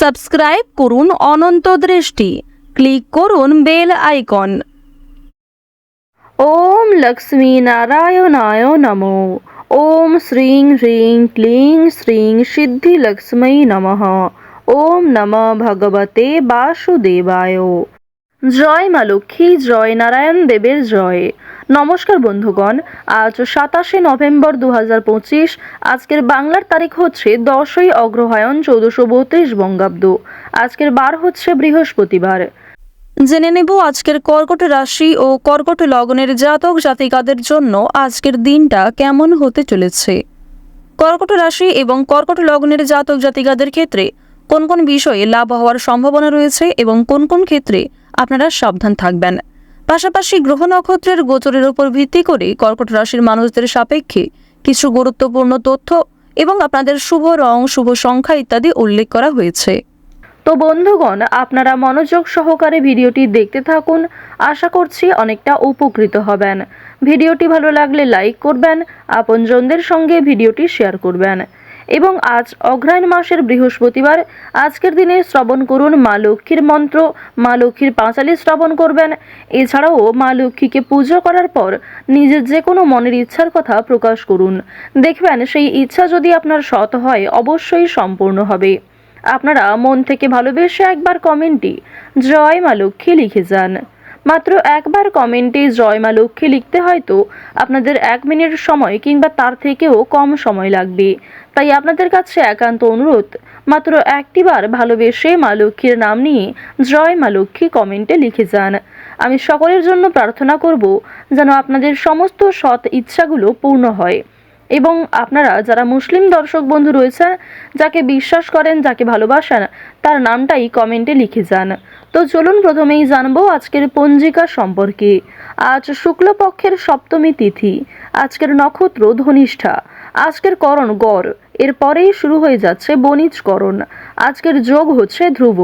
Subscribe করুন অনন্ত click করুন বেল আইকন। ওম লক্ষ্মী নারায়ণায় নমো। ওম শ্রীং হ্রিং ক্লিং শ্রীং সিদ্ধি লক্ষ্মী নমঃ। ওম নম ভগবতে বাসুদেবায়। জয় মা লক্ষ্মী, জয় নারায়ণ দেবের জয়। নমস্কার বন্ধুগণ, আজ সাতাশে নভেম্বর দু পঁচিশ, আজকের বাংলার তারিখ হচ্ছে দশই অগ্রহায়ণ চৌদ্দশো বত্রিশ বঙ্গাব্দ। আজকের বার হচ্ছে বৃহস্পতিবার। জেনে নেব আজকের কর্কট রাশি ও কর্কট লগ্নের জাতক জাতিকাদের জন্য আজকের দিনটা কেমন হতে চলেছে। কর্কট রাশি এবং কর্কট লগ্নের জাতক জাতিকাদের ক্ষেত্রে কোন কোন বিষয়ে লাভ হওয়ার সম্ভাবনা রয়েছে এবং কোন কোন ক্ষেত্রে আপনারা সাবধান থাকবেন। পাশাপাশি গ্রহ নক্ষত্রের গোচরের উপর ভিত্তি করে কর্কট রাশির মানুষদের সাপেক্ষে কিছু গুরুত্বপূর্ণ তথ্য এবং আপনাদের শুভ রং, শুভ সংখ্যা ইত্যাদি উল্লেখ করা হয়েছে। তো বন্ধুগণ, আপনারা মনোযোগ সহকারে ভিডিওটি দেখতে থাকুন। আশা করছি অনেকটা উপকৃত হবেন। ভিডিওটি ভালো লাগলে লাইক করবেন, আপনজনদের সঙ্গে ভিডিওটি শেয়ার করবেন। এবং আজ অগ্রায়ণ মাসের বৃহস্পতিবার। আজকের দিনে শ্রবণ করুন মা লক্ষ্মীর মন্ত্র। মা লক্ষ্মীর পাঁচালি শ্রবণ করবেন। এছাড়াও মা লক্ষ্মীকে পুজো করার পর নিজের যে কোনো মনের ইচ্ছার কথা প্রকাশ করুন। দেখবেন সেই ইচ্ছা যদি আপনার সৎ হয়, অবশ্যই সম্পূর্ণ হবে। আপনারা মন থেকে ভালোবেসে একবার কমেন্টে জয় মা লক্ষ্মী লিখে যান। মাত্র একবার কমেন্টে জয় মা লক্ষ্মী লিখতে হয়তো আপনাদের এক মিনিট সময় কিংবা তার থেকেও কম সময় লাগবে। তাই আপনাদের কাছে একান্ত অনুরোধ, মাত্র একটিবার ভালোবেসে মা লক্ষ্মীর নাম নিয়ে জয় মা লক্ষ্মী কমেন্টে লিখে যান। আমি সকলের জন্য প্রার্থনা করব যেন আপনাদের সমস্ত সৎ ইচ্ছাগুলো পূর্ণ হয়। এবং আপনারা যারা মুসলিম দর্শক বন্ধু রয়েছেন, যাকে বিশ্বাস করেন, যাকে ভালোবাসেন, তার নামটাই কমেন্টে লিখে যান। তো চলুন প্রথমেই জানব আজকের পঞ্জিকা সম্পর্কে। আজ শুক্লপক্ষের সপ্তমী তিথি, আজকের নক্ষত্র ধনিষ্ঠা। আজকের করণ গড়, এরপরেই শুরু হয়ে যাচ্ছে বণিজকরণ আজকের যোগ হচ্ছে ধ্রুব।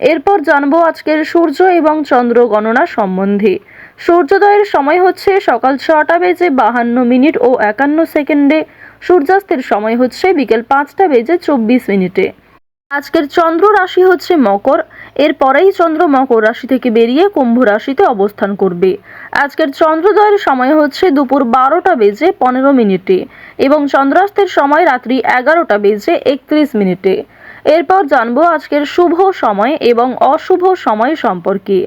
এরপর জানব আজকের সূর্য এবং চন্দ্র গণনা সম্বন্ধে। সূর্যোদয়ের সময় হচ্ছে সকাল ছটা বেজে বাহান্ন মিনিট ও একান্ন সেকেন্ডে। সূর্যাস্তের সময় হচ্ছে বিকেল পাঁচটা বেজে চব্বিশ মিনিটে। আজকের চন্দ্র রাশি হচ্ছে মকর। এরপরেই চন্দ্র মকর রাশি থেকে বেরিয়ে কুম্ভ রাশিতে অবস্থান করবে। আজকের চন্দ্রোদয়ের সময় হচ্ছে দুপুর বারোটা বেজে পনেরো মিনিটে এবং চন্দ্রাস্তের সময় রাত্রি এগারোটা বেজে একত্রিশ মিনিটে। এরপর জানব আজকের শুভ সময় এবং অশুভ সময় সম্পর্কে।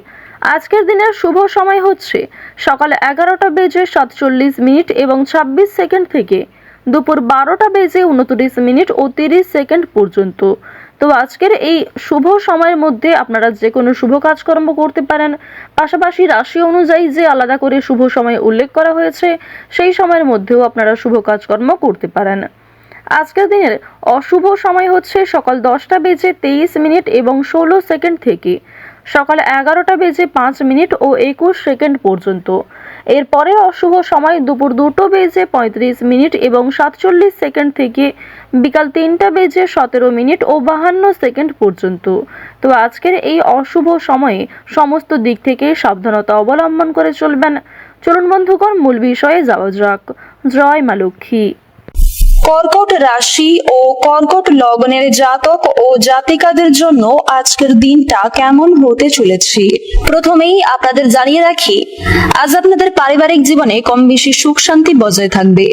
আজকের দিনের শুভ সময় হচ্ছে সকাল এগারোটা বেজে সাতচল্লিশ মিনিট এবং ছাব্বিশ সেকেন্ড থেকে দুপুর বারোটা বেজে উনত্রিশ মিনিট ও তিরিশ সেকেন্ড পর্যন্ত। তো আজকের এই শুভ সময়ের মধ্যে আপনারা যে কোনো শুভ কাজকর্ম করতে পারেন। পাশাপাশি রাশি অনুযায়ী যে আলাদা করে শুভ সময় উল্লেখ করা হয়েছে, সেই সময়ের মধ্যেও আপনারা শুভ কাজকর্ম করতে পারেন। আজকের দিনের অশুভ সময় হচ্ছে সকাল দশটা বেজে তেইশ মিনিট এবং ষোলো সেকেন্ড থেকে সকাল এগারোটা বেজে পাঁচ মিনিট ও একুশ সেকেন্ড পর্যন্ত। এরপরে অশুভ সময় দুপুর দুটো বেজে পঁয়ত্রিশ মিনিট এবং সাতচল্লিশ সেকেন্ড থেকে বিকাল তিনটা বেজে সতেরো মিনিট ও বাহান্ন সেকেন্ড পর্যন্ত। তো আজকের এই অশুভ সময়ে সমস্ত দিক থেকে সাবধানতা অবলম্বন করে চলবেন। চলুন বন্ধুগণ, মূল বিষয়ে যাওয়া যাক। জয় মা লক্ষ্মী। কর্কট রাশি ও কর্কট লগ্নের জাতক ও জাতিকাদের জন্য আজকের দিনটা কেমন হতে চলেছে? প্রথমেই আপনাদের জানিয়ে রাখি, আজ আপনাদের পারিবারিক জীবনে কম বেশি সুখ শান্তি বজায় থাকবে।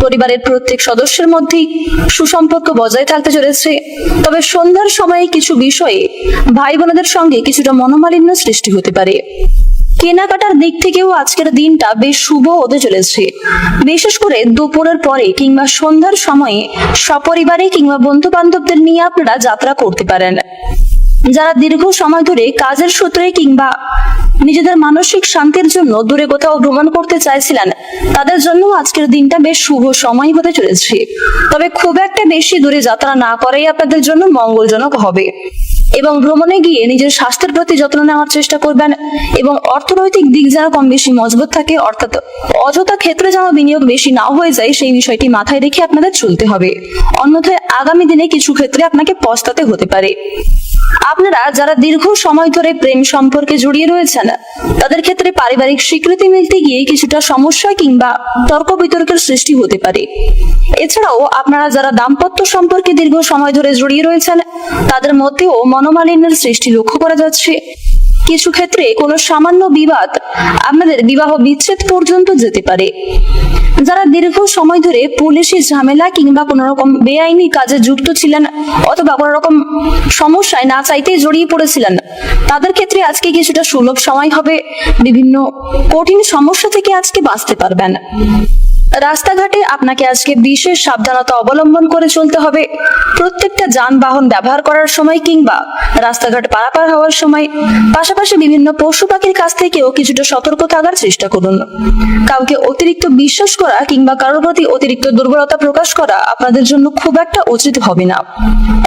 পরিবারের প্রত্যেক সদস্যের মধ্যেই সুসম্পর্ক বজায় থাকতে চলেছে। তবে সন্ধ্যার সময়ে কিছু বিষয়ে ভাই বোনদের সঙ্গে কিছুটা মনোমালিন্য সৃষ্টি হতে পারে। কেনাকাটার দিক থেকেও আজকের দিনটা বেশ শুভ হতে চলেছে। বিশেষ করে দুপুরের পরে কিংবা সন্ধ্যার সময়ে সপরিবারে কিংবা বন্ধু বান্ধবদের নিয়ে আপনারা যাত্রা করতে পারেন। যারা দীর্ঘ সময় ধরে কাজের সূত্রে কিংবা নিজেদের মানসিক শান্তির জন্য দূরে কোথাও ভ্রমণ করতে চাইছিলেন, তাদের জন্য আজকের দিনটা বেশ শুভ সময় হতে চলেছে। তবে খুব একটা বেশি দূরে যাত্রা না করাই আপনাদের জন্য মঙ্গলজনক হবে। এবং ভ্রমণে গিয়ে নিজের স্বাস্থ্যের প্রতি যত্ন নেওয়ার চেষ্টা করবেন এবং অর্থনৈতিক দিক যেন কম বেশি মজবুত থাকে, অর্থাৎ অযথা ক্ষেত্রে যেন বিনিয়োগ বেশি না হয়ে যায়, সেই বিষয়টি মাথায় রেখে আপনাদের চলতে হবে। অন্যথায় আগামী দিনে কিছু ক্ষেত্রে আপনাকে পস্তাতে হতে পারে। আপনারা যারা দীর্ঘ সময় ধরে প্রেম সম্পর্কে জড়িয়ে রয়েছেন, তাদের ক্ষেত্রে পারিবারিক স্বীকৃতি মিলতে গিয়ে কিছুটা সমস্যা কিংবা তর্ক বিতর্কের সৃষ্টি হতে পারে। এছাড়াও আপনারা যারা দাম্পত্য সম্পর্কে দীর্ঘ সময় ধরে জড়িয়ে রয়েছেন, তাদের মধ্যেও মনোমালিন্যের সৃষ্টি লক্ষ্য করা যাচ্ছে। কিছু ক্ষেত্রে কোনো সামান্য বিবাদ আপনাদের বিবাহ বিচ্ছেদ পর্যন্ত যেতে পারে। যারা দীর্ঘ সময় ধরে পুলিশি ঝামেলা কিংবা কোনো রকম বেআইনি কাজে যুক্ত ছিলেন অথবা কোনো রকম সমস্যায় না চাইতেই জড়িয়ে পড়েছিলেন, তাদের ক্ষেত্রে আজকে কিছুটা সুলভ সময় হবে। বিভিন্ন কঠিন সমস্যা থেকে আজকে বাঁচতে পারবেন। রাস্তাঘাটে আপনাকে আজকে বিশেষ সাবধানতা অবলম্বন করে চলতে হবে। প্রত্যেকটা যানবাহন ব্যবহার করার সময় কিংবা রাস্তাঘাট পারাপার হওয়ার সময় পাশাপাশি বিভিন্ন পশু পাখির কাছ থেকেও কিছুটা সতর্ক থাকার চেষ্টা করুন। কাউকে অতিরিক্ত বিশ্বাস করা কিংবা কারোর প্রতি অতিরিক্ত দুর্বলতা প্রকাশ করা আপনাদের জন্য খুব একটা উচিত হবে না।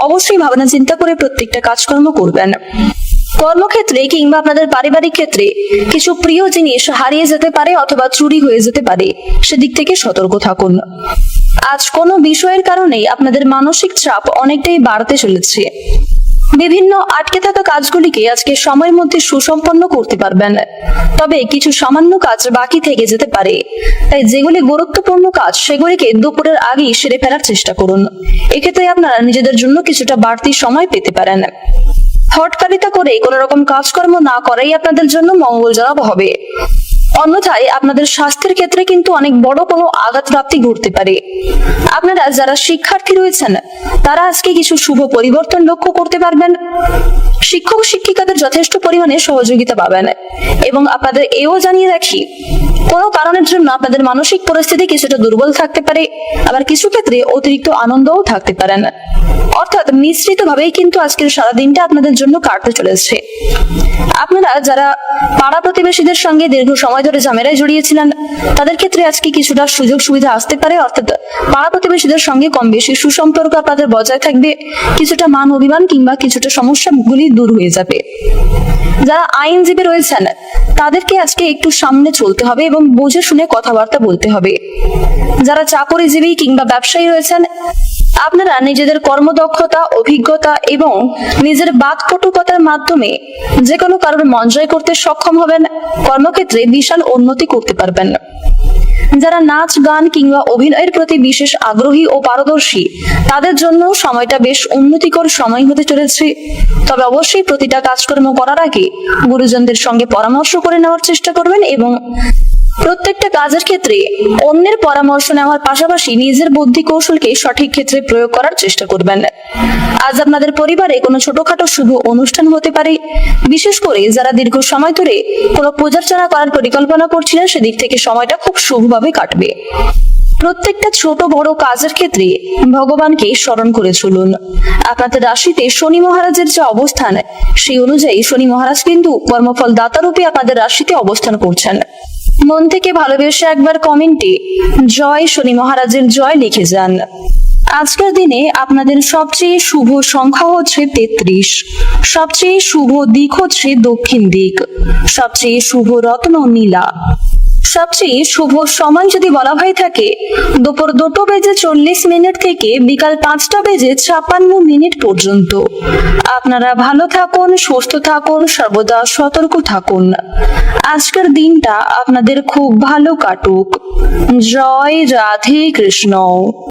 অবশ্যই ভাবনা চিন্তা করে প্রত্যেকটা কাজকর্ম করবেন। কর্মক্ষেত্রে কিংবা আপনাদের পারিবারিক ক্ষেত্রে কিছু প্রিয় জিনিস হারিয়ে যেতে পারে অথবা চুরি হয়ে যেতে পারে, সেদিক থেকে সতর্ক থাকুন। আজ কোনো বিষয়ের কারণেই আপনাদের মানসিক চাপ অনেকটাই বাড়তে চলেছে। বিভিন্ন আটকে থাকা কাজগুলিকে আজকে সময়ের মধ্যে সুসম্পন্ন করতে পারবেন। তবে কিছু সামান্য কাজ বাকি থেকে যেতে পারে। তাই যেগুলি গুরুত্বপূর্ণ কাজ, সেগুলিকে দুপুরের আগেই সেরে ফেলার চেষ্টা করুন। এক্ষেত্রে আপনারা নিজেদের জন্য কিছুটা বাড়তি সময় পেতে পারেন। হটকারিতা করে কোনো রকম কাজকর্ম না করাই আপনাদের জন্য মঙ্গলজনক হবে। অন্যথায় আপনাদের স্বাস্থ্যের ক্ষেত্রে কিন্তু অনেক বড় কোনো আঘাত প্রাপ্তি ঘটতে পারে। আপনারা যারা শিক্ষার্থী রয়েছেন, তারা আজকে কিছু শুভ পরিবর্তন লক্ষ্য করতে পারবেন। শিক্ষক শিক্ষিকাদের যথেষ্ট পরিমাণে সহযোগিতা পাবেন এবং আপনাদের এও জানিয়ে রাখি, কোনো কারণের জন্য আপনাদের মানসিক পরিস্থিতি কিছুটা দুর্বল থাকতে পারে, আবার কিছু ক্ষেত্রে অতিরিক্ত আনন্দও থাকতে পারেন অর্থাৎ মিশ্রিত ভাবেই কিন্তু আজকের সারা দিনটা আপনাদের জন্য কাটতে চলেছে। আপনারা যারা পাড়া প্রতিবেশীদের সঙ্গে দীর্ঘ সময় ধরে ঝামেলায় জড়িয়েছিলেন, তাদের ক্ষেত্রে আজকে কিছুটা সুযোগ সুবিধা আসতে পারে, অর্থাৎ পাড়া প্রতিবেশীদের সঙ্গে কম বেশি সুসম্পর্ক আপনাদের বজায় থাকবে। কিছুটা মান অভিমান কিংবা কিছুটা সমস্যাগুলি দূর হয়ে যাবে। যারা আইনজীবী রয়েছেন, তাদেরকে আজকে একটু সামনে চলতে হবে এবং বুঝে শুনে কথাবার্তা বলতে হবে। যারা চাকরিজীবী কিংবা ব্যবসায়ী রয়েছেন, আপনারা নিজেদের কর্মদক্ষতা, অভিজ্ঞতা এবং নিজের বাকপটুকতার মাধ্যমে যে কোনো কারোর মন জয় করতে সক্ষম হবেন। কর্মক্ষেত্রে বিশাল উন্নতি করতে পারবেন। যারা নাচ, গান কিংবা অভিনয়ের প্রতি বিশেষ আগ্রহী ও পারদর্শী, তাদের জন্য সময়টা বেশ উন্নতিকর সময় হতে চলেছে। তবে অবশ্যই প্রতিটা কাজকর্ম করার আগে গুরুজনদের সঙ্গে পরামর্শ করে নেওয়ার চেষ্টা করবেন এবং প্রত্যেকটা কাজের ক্ষেত্রে অন্যের পরামর্শ নেওয়ার পাশাপাশি নিজের বুদ্ধি কৌশলকে সঠিক ক্ষেত্রে প্রয়োগ করার চেষ্টা করবেন। আজ আপনাদের পরিবারে কোনো ছোটখাটো শুভ অনুষ্ঠান হতে পারে। বিশেষ করে যারা দীর্ঘ সময় ধরে কোনো পূজার্চনা করার পরিকল্পনা করছিলেন, সেদিক থেকে সময়টা খুব শুভভাবে কাটবে। প্রত্যেকটা ছোট বড় কাজের ক্ষেত্রে ভগবানকে স্মরণ করে চলুন। আপনাদের রাশিতে শনি মহারাজের যে অবস্থান, সেই অনুযায়ী শনি মহারাজ কিন্তু কর্মফল দাতারূপে আপনাদের রাশিতে অবস্থান করছেন। মন থেকে ভালোবেসে একবার কমেন্টে জয় শনি মহারাজের জয় লিখে যান। আজকের দিনে আপনাদের সবচেয়ে শুভ সংখ্যা হচ্ছে তেত্রিশ। সবচেয়ে শুভ দিক হচ্ছে দক্ষিণ দিক। সবচেয়ে শুভ রত্ন নীলা। সবচেয়ে শুভ সময় যদি বলা হয়ে থাকে, দুপুর দুটো বেজে চল্লিশ মিনিট থেকে বিকাল পাঁচটা বেজে ছাপ্পান্ন মিনিট পর্যন্ত। আপনারা ভালো থাকুন, সুস্থ থাকুন, সর্বদা সতর্ক থাকুন। আজকের দিনটা আপনাদের খুব ভালো কাটুক। জয় রাধে কৃষ্ণ।